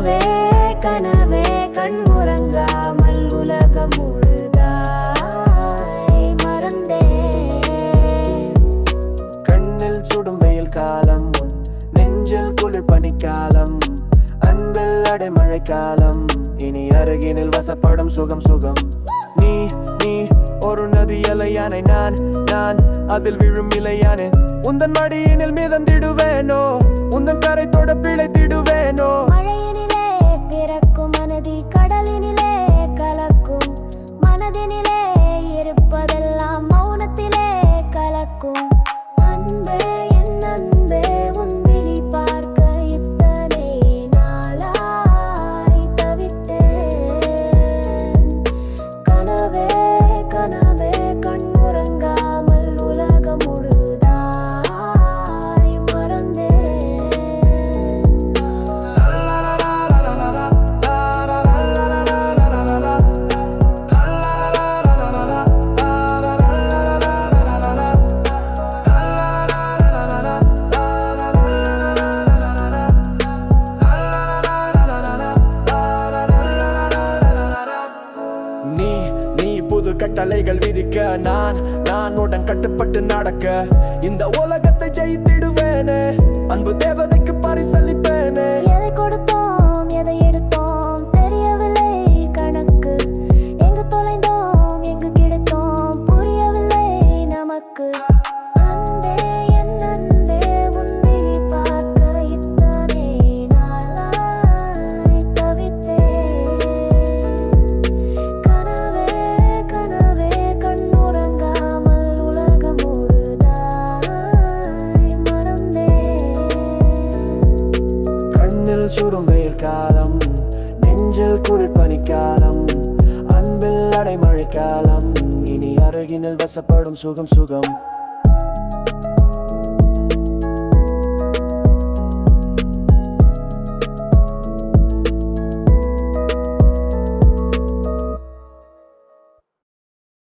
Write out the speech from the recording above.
கனவே கனவே கண் உறங்காமல் உலகம் முழுதாய் மறந்தே கண்ணில் சுடும் வெயில் காலம் நெஞ்சில் குளிர் பனிக்காலம் அன்பில் அடைமழை காலம் இனி அருகினில் வசப்படும் சுகம் சுகம். நீ நீ ஒரு நதி அலையானை நான் நான் அதில் விழும் இலையானே உந்தன் மடியினில் மிதந்திடுவேனோ? கனவே கட்டளைகள் விதிக்க நான் நான் உடன் கட்டுப்பட்டு நடக்க. இந்த உலகத்தை ஜெயித்து சுடும் வெயில் காலம். நெஞ்சில் குளிர் பனிக்காலம். அன்பில் அடைமழை காலம். இனி அருகினில் வசப்படும் சுகம் சுகம்.